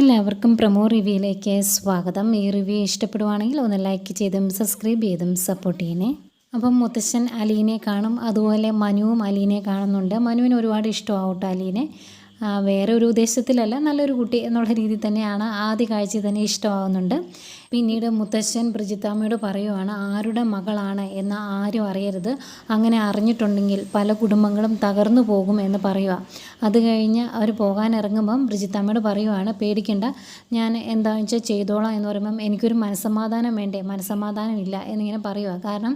എല്ലാവർക്കും പ്രമോ റിവ്യൂയിലേക്ക് സ്വാഗതം. ഈ റിവ്യൂ ഇഷ്ടപ്പെടുവാണെങ്കിൽ ഒന്ന് ലൈക്ക് ചെയ്തും സബ്സ്ക്രൈബ് ചെയ്തും സപ്പോർട്ട് ചെയ്യണേ. അപ്പം മുത്തശ്ശൻ അലീനെ കാണും അതുപോലെ മനുവും അലീനെ കാണുന്നുണ്ട്. മനുവിന് ഒരുപാട് ഇഷ്ടമാവട്ടെ അലീനെ. വേറെ ഒരു ഉദ്ദേശത്തിലല്ല നല്ലൊരു കുട്ടി എന്നുള്ള രീതിയിൽ തന്നെയാണ് ആദ്യ കാഴ്ചയിൽ തന്നെ ഇഷ്ടമാവുന്നുണ്ട്. പിന്നീട് മുത്തശ്ശൻ ബ്രിജിത്താമ്മയോട് പറയുവാണ് ആരുടെ മകളാണ് എന്ന് ആരും അറിയരുത്. അങ്ങനെ അറിഞ്ഞിട്ടുണ്ടെങ്കിൽ പല കുടുംബങ്ങളും തകർന്നു പോകും എന്ന് പറയുക. അത് കഴിഞ്ഞ് അവർ പോകാനിറങ്ങുമ്പം ബ്രിജിത്താമ്മയോട് പറയുവാണ് പേടിക്കണ്ട. ഞാൻ എന്താണെന്ന് വെച്ചാൽ ചെയ്തോളാം എന്ന് പറയുമ്പം എനിക്കൊരു മനസ്സമാധാനം വേണ്ടേ? മനസ്സമാധാനം ഇല്ല. എന്നിങ്ങനെ പറയുക കാരണം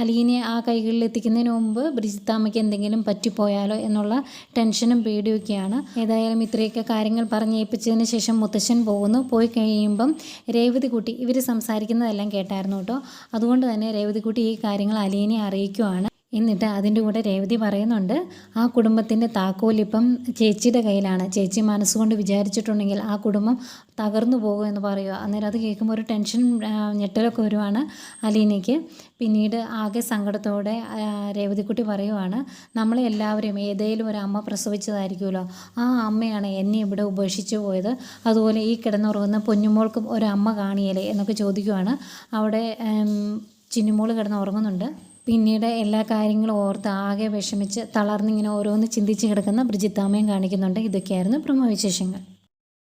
അലീനെ ആ കൈകളിൽ എത്തിക്കുന്നതിന് മുമ്പ് ബ്രിജിത്താമ്മയ്ക്ക് എന്തെങ്കിലും പറ്റിപ്പോയാലോ എന്നുള്ള ടെൻഷനും പേടിയൊക്കെയാണ്. ഏതായാലും ഇത്രയൊക്കെ കാര്യങ്ങൾ പറഞ്ഞേൽപ്പിച്ചതിന് ശേഷം മുത്തശ്ശൻ പോകുന്നു. പോയി കഴിയുമ്പം രേവതിക്കുട്ടി ഇവർ സംസാരിക്കുന്നതെല്ലാം കേട്ടായിരുന്നു കേട്ടോ. അതുകൊണ്ട് തന്നെ രേവതികുട്ടി ഈ കാര്യങ്ങൾ അലീനെ അറിയിക്കുവാണ്. എന്നിട്ട് അതിന്റെ കൂടെ രേവതി പറയുന്നുണ്ട് ആ കുടുംബത്തിന്റെ താക്കോലിപ്പം ചേച്ചിയുടെ കയ്യിലാണ്. ചേച്ചി മനസ്സുകൊണ്ട് വിചാരിച്ചിട്ടുണ്ടെങ്കിൽ ആ കുടുംബം തകർന്നു പോകും എന്ന് പറയുക അന്നേരം അത് കേൾക്കുമ്പോൾ ഒരു ടെൻഷൻ ഞെട്ടലൊക്കെ വരുവാണ് അലീനയ്ക്ക്. പിന്നീട് ആകെ സങ്കടത്തോടെ രേവതിക്കുട്ടി പറയുവാണ് നമ്മളെ എല്ലാവരെയും ഏതെങ്കിലും ഒരു അമ്മ പ്രസവിച്ചതായിരിക്കുമല്ലോ. ആ അമ്മയാണ് എന്നെ ഇവിടെ ഉപേക്ഷിച്ചു പോയത്. അതുപോലെ ഈ കിടന്നുറങ്ങുന്ന പൊന്നുമോൾക്കും ഒരു അമ്മ കാണിയല്ലേ എന്നൊക്കെ ചോദിക്കുവാണ്. അവിടെ ചിന്നുമോൾ കിടന്ന് ഉറങ്ങുന്നുണ്ട് പിന്നീട് എല്ലാ കാര്യങ്ങളും ഓർത്ത് ആകെ വിഷമിച്ച് തളർന്നിങ്ങനെ ഓരോന്ന് ചിന്തിച്ച് കിടക്കുന്ന ബ്രിജിത്താമ്മയും കാണിക്കുന്നുണ്ട്. ഇതൊക്കെയായിരുന്നു പ്രമോ വിശേഷങ്ങൾ